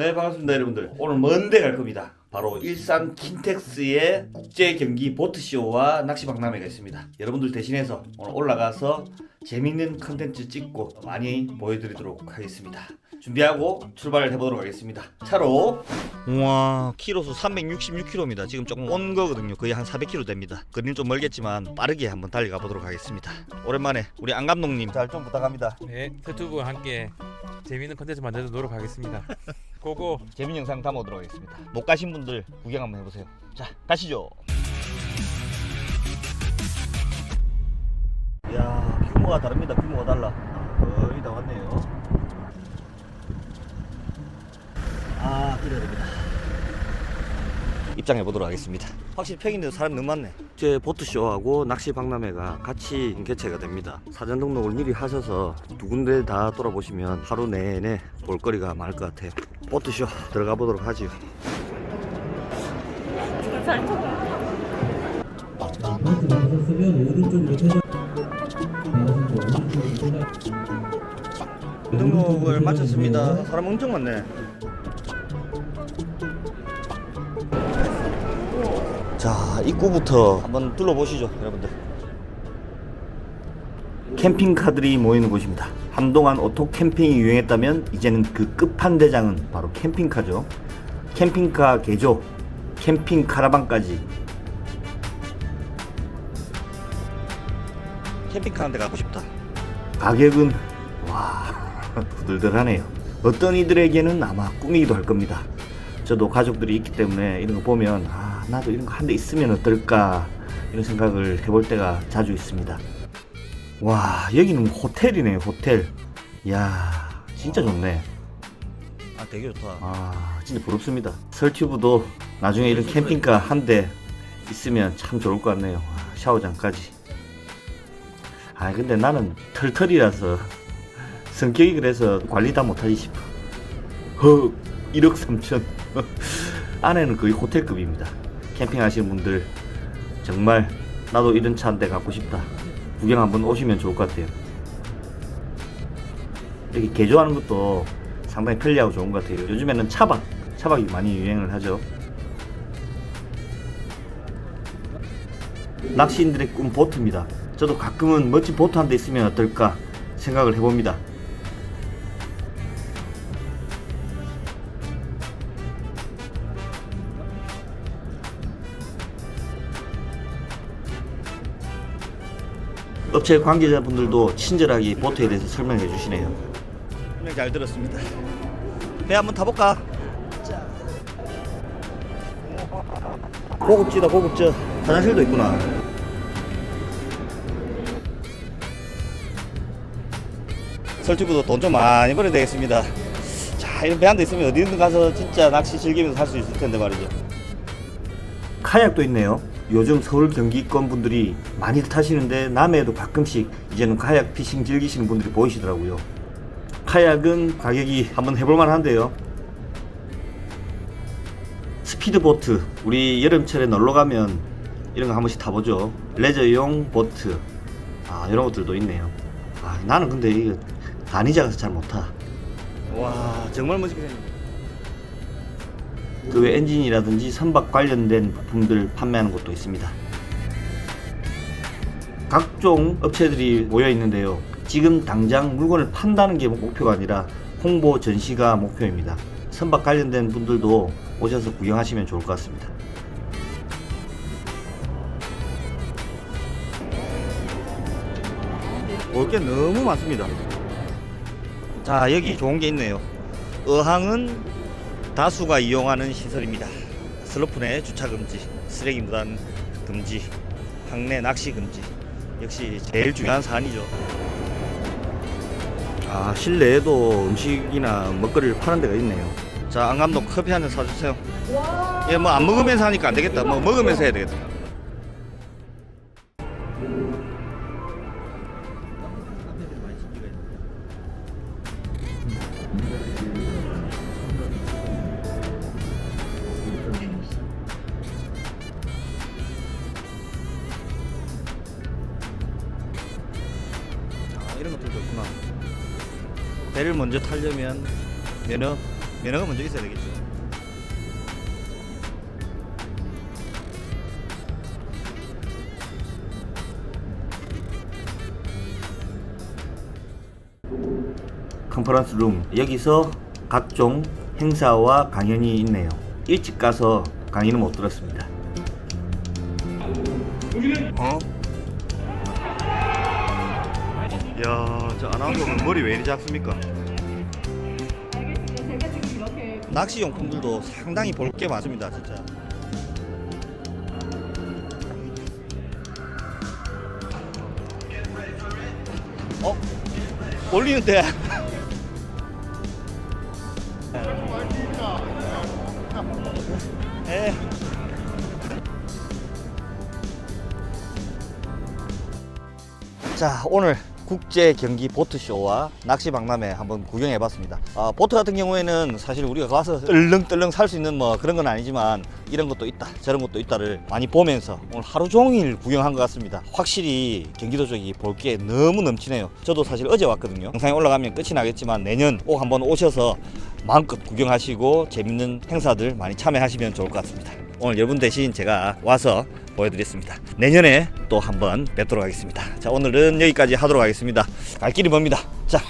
네 반갑습니다 여러분들. 오늘 먼데 갈 겁니다. 바로 일산 킨텍스의 국제 경기 보트쇼와 낚시 박람회가 있습니다. 여러분들 대신해서 오늘 올라가서 재밌는 컨텐츠 찍고 많이 보여드리도록 하겠습니다. 준비하고 출발을 해보도록 하겠습니다. 차로! 와 키로수 366km입니다 지금 조금 온 거거든요. 거의 한 400km 됩니다. 거리는 좀 멀겠지만 빠르게 한번 달려가 보도록 하겠습니다. 오랜만에 우리 안 감독님. 잘 좀 부탁합니다. 네, 유튜브와 함께 재미있는 컨텐츠 만들어 노력하겠습니다. 고고. 재밌는 영상 담아오도록 하겠습니다. 못 가신 분들 구경 한번 해보세요. 자, 가시죠. 이야, 규모가 다릅니다. 규모가 달라. 아, 거의 다 왔네요. 아, 그래야 됩니다. 입장해 보도록 하겠습니다. 확실히 평일인데 사람 너무 많네. 제 보트쇼하고 낚시 박람회가 같이 개최가 됩니다. 사전 등록을 미리 하셔서 두 군데 다 돌아보시면 하루 내내 볼거리가 많을 것 같아요. 보트쇼 들어가 보도록 하지요. 등록을 마쳤습니다. 사람 엄청 많네. 자, 입구부터 한번 둘러보시죠, 여러분들. 캠핑카들이 모이는 곳입니다. 한동안 오토 캠핑이 유행했다면 이제는 그 끝판대장은 바로 캠핑카죠. 캠핑카 개조, 캠핑 카라반까지. 캠핑카 한 대 가고 싶다. 가격은 와 후들들하네요. 어떤 이들에게는 아마 꿈이기도 할 겁니다. 저도 가족들이 있기 때문에 이런 거 보면 아 나도 이런 거 한 대 있으면 어떨까 이런 생각을 해볼 때가 자주 있습니다. 와 여기는 호텔이네요 호텔. 야 진짜 좋네. 아 되게 좋다. 아 진짜 부럽습니다. 설튜브도 나중에 이런 캠핑카 한 대 있으면 참 좋을 것 같네요. 아, 샤워장까지. 아 근데 나는 털털이라서 성격이 그래서 관리 다 못하지 싶어. 헉 1억 3천. 안에는 거의 호텔급입니다. 캠핑하시는 분들 정말 나도 이런 차 한 대 갖고 싶다. 구경 한번 오시면 좋을 것 같아요. 이렇게 개조하는 것도 상당히 편리하고 좋은 것 같아요. 요즘에는 차박, 차박이 많이 유행을 하죠. 낚시인들의 꿈 보트입니다. 저도 가끔은 멋진 보트 한 대 있으면 어떨까 생각을 해봅니다. 업체 관계자분들도 친절하게 보트에 대해서 설명해 주시네요. 설명 잘 들었습니다. 배 한번 타볼까? 고급지다 고급져. 화장실도 있구나. 설주부도 돈 좀 많이 벌어야 되겠습니다. 자, 이런 배 한 대 있으면 어디든 가서 진짜 낚시 즐기면서 살 수 있을 텐데 말이죠. 카약도 있네요. 요즘 서울 경기권 분들이 많이 타시는데 남해에도 가끔씩 이제는 카약 피싱 즐기시는 분들이 보이시더라고요. 카약은 가격이 한번 해볼만 한데요. 스피드보트 우리 여름철에 놀러 가면 이런 거 한 번씩 타보죠. 레저용 보트 아 이런 것들도 있네요. 아 나는 근데 이거 간이 작아서 잘 못 타. 와 정말 멋지게 생겼네. 그 외 엔진이라든지 선박 관련된 부품들 판매하는 곳도 있습니다. 각종 업체들이 모여 있는데요. 지금 당장 물건을 판다는 게 목표가 아니라 홍보 전시가 목표입니다. 선박 관련된 분들도 오셔서 구경하시면 좋을 것 같습니다. 볼 게 너무 많습니다. 자, 여기 좋은 게 있네요. 어항은 다수가 이용하는 시설입니다. 슬로프 내 주차 금지, 쓰레기 무단 금지, 항내 낚시 금지. 역시 제일 중요한 사안이죠. 아, 실내에도 음식이나 먹거리를 파는 데가 있네요. 자, 안 감독 커피 한 잔 사주세요. 예, 뭐 안 먹으면서 하니까 안 되겠다. 뭐 먹으면서 해야 되겠다. 배를 먼저 타려면 면허 면허가 먼저 있어야 되겠죠. 컨퍼런스 룸 여기서 각종 행사와 강연이 있네요. 일찍 가서 강의는 못 들었습니다. 어? 야, 저 아나운서분 머리 왜 이리 작습니까? 낚시 용품들도 상당히 볼 게 많습니다, 진짜. 어? 올리는데. 에. 자 오늘 국제 경기 보트 쇼와 낚시 박람회 한번 구경해 봤습니다. 아, 보트 같은 경우에는 사실 우리가 가서 떨렁떨렁 살 수 있는 뭐 그런 건 아니지만 이런 것도 있다 저런 것도 있다를 많이 보면서 오늘 하루 종일 구경한 것 같습니다. 확실히 경기도 쪽이 볼 게 너무 넘치네요. 저도 사실 어제 왔거든요. 영상이 올라가면 끝이 나겠지만 내년 꼭 한번 오셔서 마음껏 구경하시고 재밌는 행사들 많이 참여하시면 좋을 것 같습니다. 오늘 여러분 대신 제가 와서 보여드렸습니다. 내년에 또 한번 뵙도록 하겠습니다. 자, 오늘은 여기까지 하도록 하겠습니다. 갈 길이 멉니다. 자,